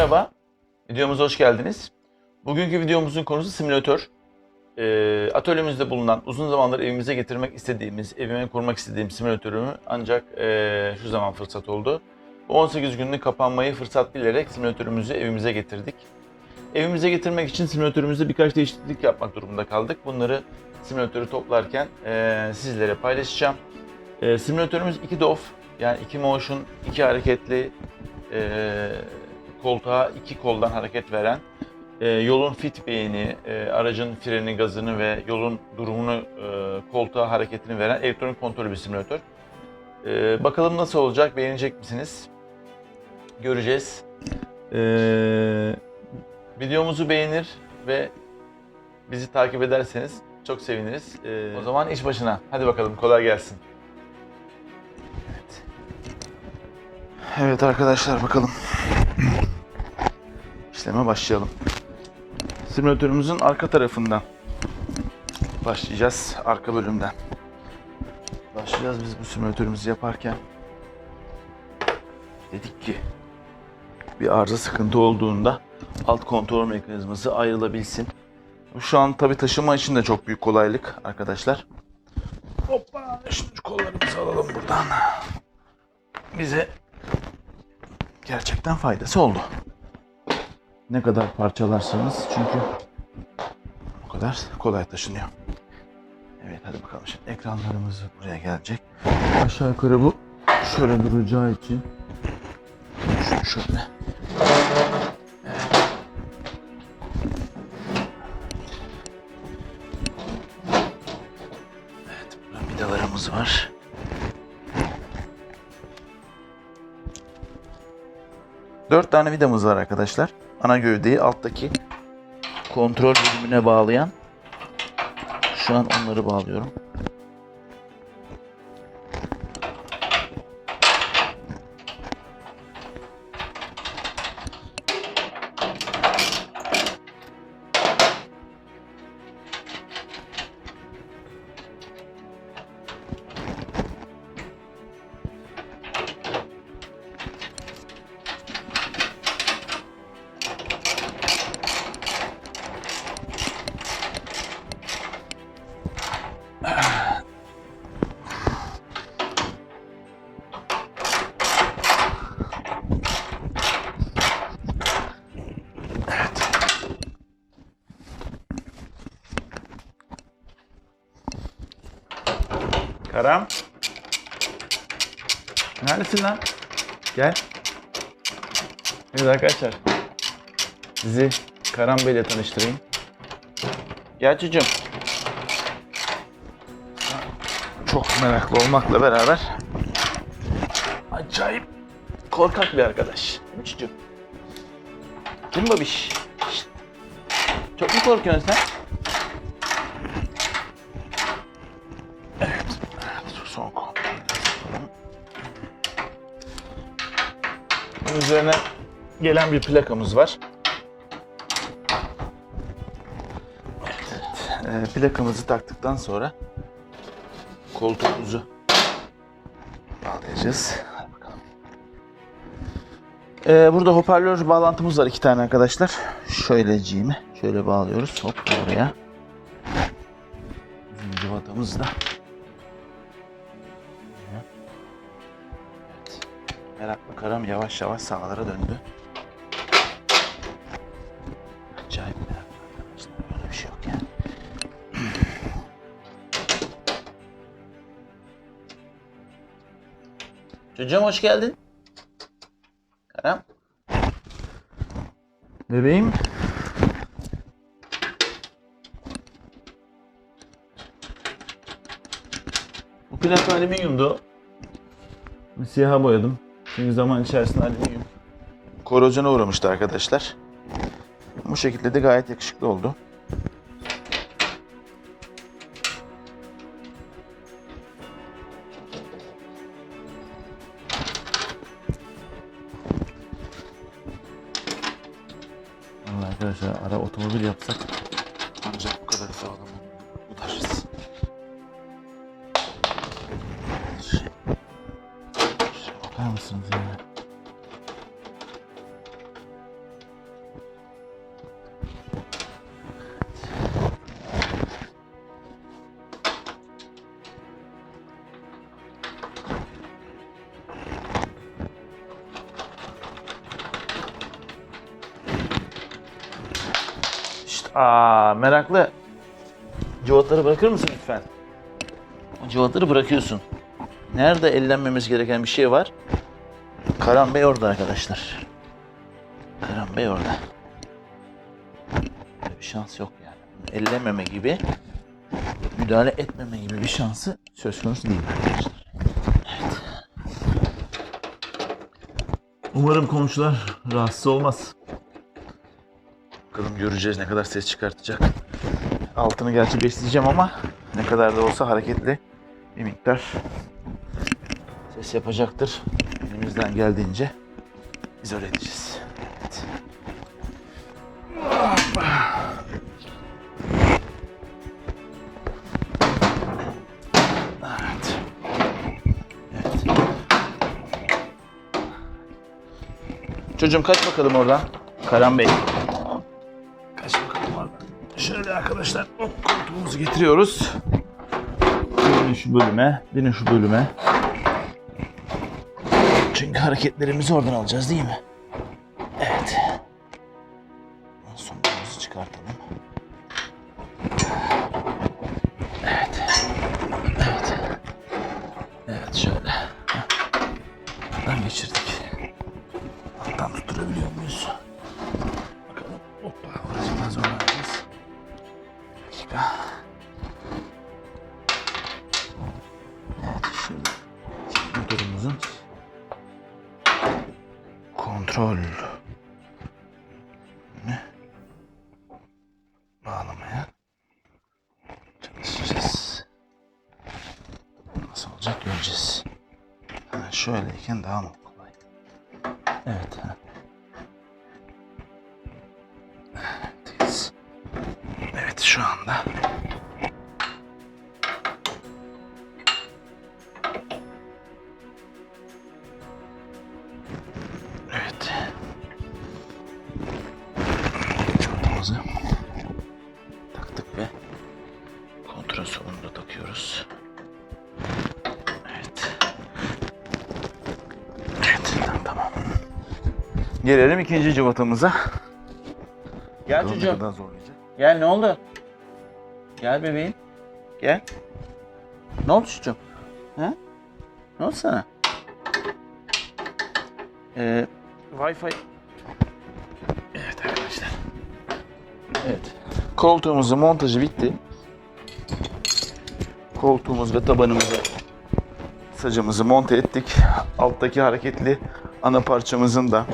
merhaba. Videomuza hoş geldiniz. Bugünkü videomuzun konusu simülatör. Ee, atölyemizde bulunan uzun zamandır evimize getirmek istediğimiz, evime kurmak istediğim simülatörümü ancak ee, şu zaman fırsat oldu. Bu 18 günlük kapanmayı fırsat bilerek simülatörümüzü evimize getirdik. Evimize getirmek için simülatörümüzde birkaç değişiklik yapmak durumunda kaldık. Bunları simülatörü toplarken ee, sizlere paylaşacağım. Ee, simülatörümüz 2 DOF yani 2 motion, 2 hareketli ee, koltuğa iki koldan hareket veren, e, yolun fit beyni, e, aracın freni, gazını ve yolun durumunu, e, koltuğa hareketini veren elektronik kontrollü bir simülatör. E, bakalım nasıl olacak, beğenecek misiniz? Göreceğiz. E, videomuzu beğenir ve bizi takip ederseniz çok seviniriz. E, o zaman iş başına. Hadi bakalım, kolay gelsin. Evet. Evet arkadaşlar bakalım işleme başlayalım. Simülatörümüzün arka tarafından başlayacağız. Arka bölümden. Başlayacağız biz bu simülatörümüzü yaparken. Dedik ki bir arıza sıkıntı olduğunda alt kontrol mekanizması ayrılabilsin. Şu an tabi taşıma için de çok büyük kolaylık arkadaşlar. Hoppa! Şimdi şu kollarımızı alalım buradan. Bize gerçekten faydası oldu. Ne kadar parçalarsanız çünkü o kadar kolay taşınıyor. Evet hadi bakalım şimdi ekranlarımız buraya gelecek. Aşağı yukarı bu şöyle duracağı için şunu şöyle. Vidalarımız var. Dört tane vidamız var arkadaşlar. Ana gövdeyi alttaki kontrol bölümüne bağlayan. Şu an onları bağlıyorum. Karam. Neredesin lan? Gel. Evet arkadaşlar. Sizi Karam Bey ile tanıştırayım. Gel çocuğum. Çok meraklı olmakla beraber acayip korkak bir arkadaş. Değil mi çocuğum? Değil babiş? Çok mu korkuyorsun sen? Üzerine gelen bir plakamız var. Evet. Ee, plakamızı taktıktan sonra koltuğumuzu bağlayacağız. Ee, burada hoparlör bağlantımız var iki tane arkadaşlar. Şöyleciğimi şöyle bağlıyoruz. Hop oraya. Bizim cıvatamız da karam yavaş yavaş sağlara döndü. Acayip meraklı arkadaşlar. Böyle bir şey yok yani. Çocuğum hoş geldin. Karam. Bebeğim. Bu plak alüminyumdu. Siyaha boyadım. Çünkü zaman içerisinde alüminyum. Korozyona uğramıştı arkadaşlar. Bu şekilde de gayet yakışıklı oldu. Vallahi arkadaşlar ara otomobil yapsak ancak bu kadar sağlam ulaşırız. Aa meraklı. Cıvatları bırakır mısın lütfen? Cıvatları bırakıyorsun. Nerede ellenmemiz gereken bir şey var? Karan Bey orada arkadaşlar. Karan Bey orada. Bir şans yok yani. Ellememe gibi, müdahale etmeme gibi bir şansı söz konusu değil arkadaşlar. Evet. Umarım komşular rahatsız olmaz. Bakalım göreceğiz ne kadar ses çıkartacak. Altını gerçi besleyeceğim ama ne kadar da olsa hareketli bir miktar ses yapacaktır. Elimizden geldiğince izole edeceğiz. Evet. Çocuğum kaç bakalım oradan. Karan Bey. Arkadaşlar hop koltuğumuzu getiriyoruz. Binin şu bölüme, binin şu bölüme. Çünkü hareketlerimizi oradan alacağız değil mi? Şöyleyken daha mı kolay? Evet. Gelelim ikinci cıvatamıza. Gel Bakalım ne çocuğum. kadar zorlayacak. Gel ne oldu? Gel bebeğim. Gel. Ne oldu çocuğum? Ha? Ne oldu sana? Ee, Wi-Fi. Evet arkadaşlar. Evet. Koltuğumuzun montajı bitti. Koltuğumuz ve tabanımızı sacımızı monte ettik. Alttaki hareketli ana parçamızın da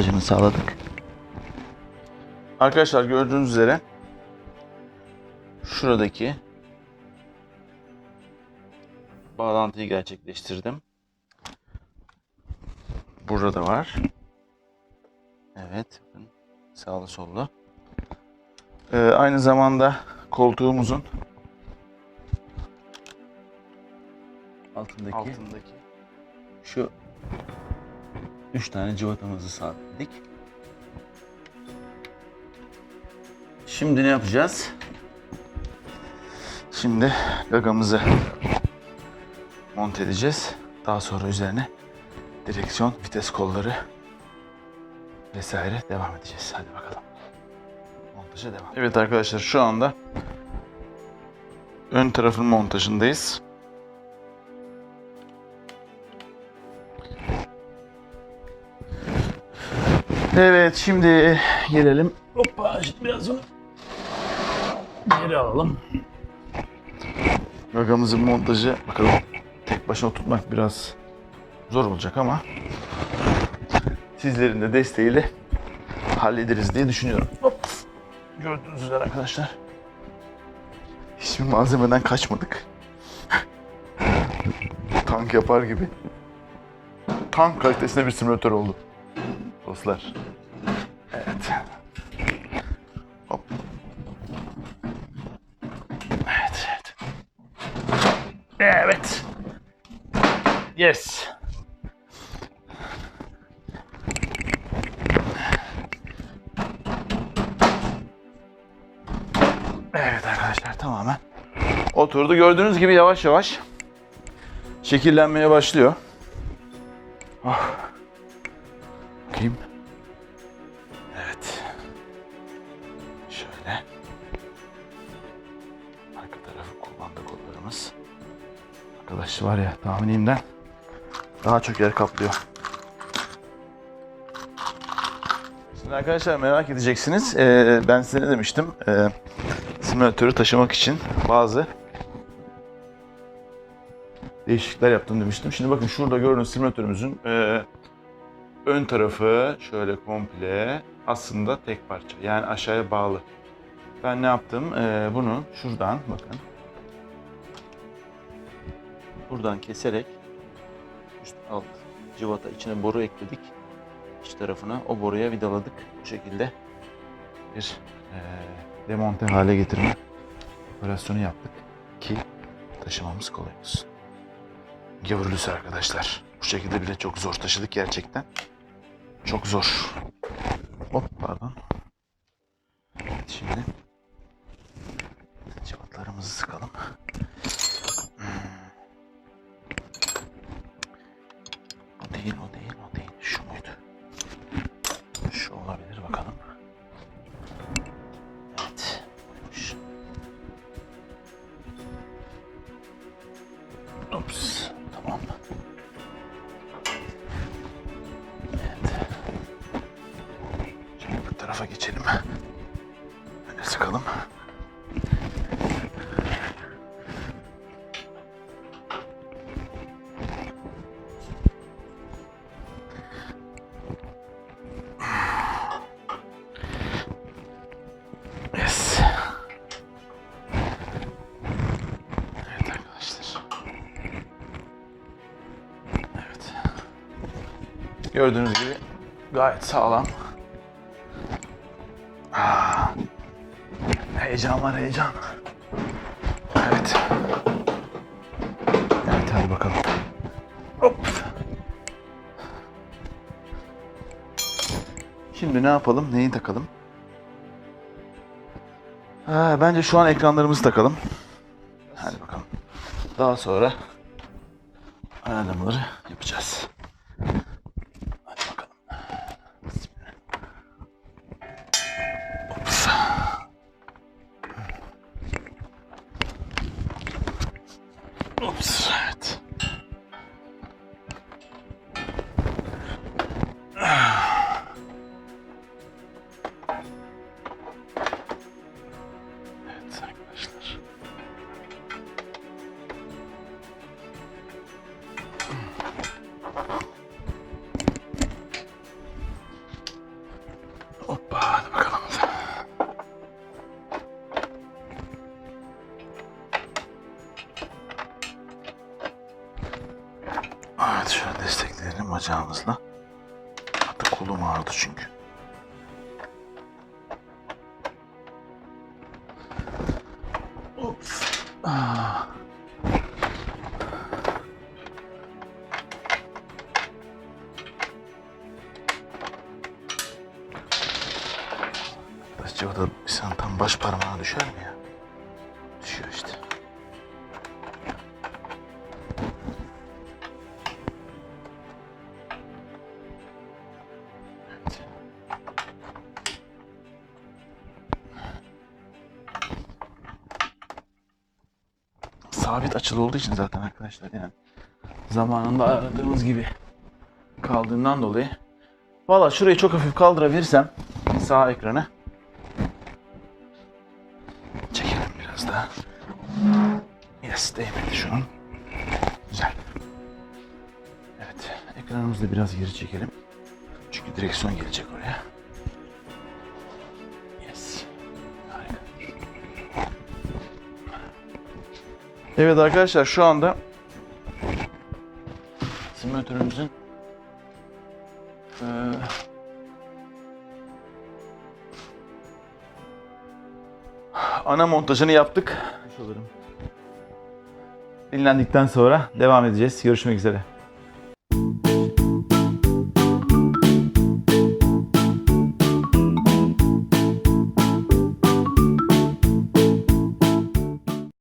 montajını sağladık. Arkadaşlar gördüğünüz üzere şuradaki bağlantıyı gerçekleştirdim. Burada da var. Evet. Sağlı sollu. Ee, aynı zamanda koltuğumuzun altındaki, altındaki 3 tane cıvatamızı sabitledik. Şimdi ne yapacağız? Şimdi gagamızı monte edeceğiz. Daha sonra üzerine direksiyon, vites kolları vesaire devam edeceğiz. Hadi bakalım. Montaja devam. Evet arkadaşlar şu anda ön tarafın montajındayız. Evet şimdi gelelim. Hoppa şimdi biraz onu geri alalım. Gagamızın montajı bakalım tek başına tutmak biraz zor olacak ama sizlerin de desteğiyle hallederiz diye düşünüyorum. Hop. Gördüğünüz üzere arkadaşlar. Hiçbir malzemeden kaçmadık. Tank yapar gibi. Tank kalitesinde bir simülatör oldu. Dostlar. Evet. Hop. Evet, evet. Evet. Yes. Evet arkadaşlar tamamen oturdu. Gördüğünüz gibi yavaş yavaş şekillenmeye başlıyor. Arka tarafı kullandı kollarımız. Arkadaş var ya tahminimden daha çok yer kaplıyor. Şimdi arkadaşlar merak edeceksiniz. Ee, ben size ne demiştim? Ee, simülatörü taşımak için bazı değişiklikler yaptım demiştim. Şimdi bakın şurada gördüğünüz simülatörümüzün e, ön tarafı şöyle komple aslında tek parça. Yani aşağıya bağlı. Ben ne yaptım? Ee, bunu şuradan bakın. Buradan keserek üst alt cıvata içine boru ekledik. İç tarafına o boruya vidaladık. Bu şekilde bir e, demonte hale getirme operasyonu yaptık ki taşımamız kolay olsun. Gavurlusu arkadaşlar. Bu şekilde bile çok zor taşıdık gerçekten. Çok zor. Hop pardon. Şimdi cıvatlarımızı sıkalım. Hmm. O değil, o değil, o değil. Şu muydu? Şu olabilir bakalım. Evet. Buymuş. Ups. Tamam. Evet. Şimdi bu tarafa geçelim. Böyle sıkalım. Gördüğünüz gibi gayet sağlam. Ah. Heyecan var heyecan. Evet. Evet hadi bakalım. Hop. Şimdi ne yapalım? Neyi takalım? Ha, bence şu an ekranlarımızı takalım. Hadi bakalım. Daha sonra ayarlamaları Acaba da insan tam baş parmağına düşer mi ya? Düşüyor işte. Sabit açılı olduğu için zaten arkadaşlar yani zamanında aradığımız gibi kaldığından dolayı Valla şurayı çok hafif kaldırabilirsem sağ ekranı Yes değmedi şu an. Güzel. Evet ekranımızı da biraz geri çekelim. Çünkü direksiyon gelecek oraya. Yes. Harika. Evet arkadaşlar şu anda simülatörümüzün ana montajını yaptık. Dinlendikten sonra devam edeceğiz. Görüşmek üzere.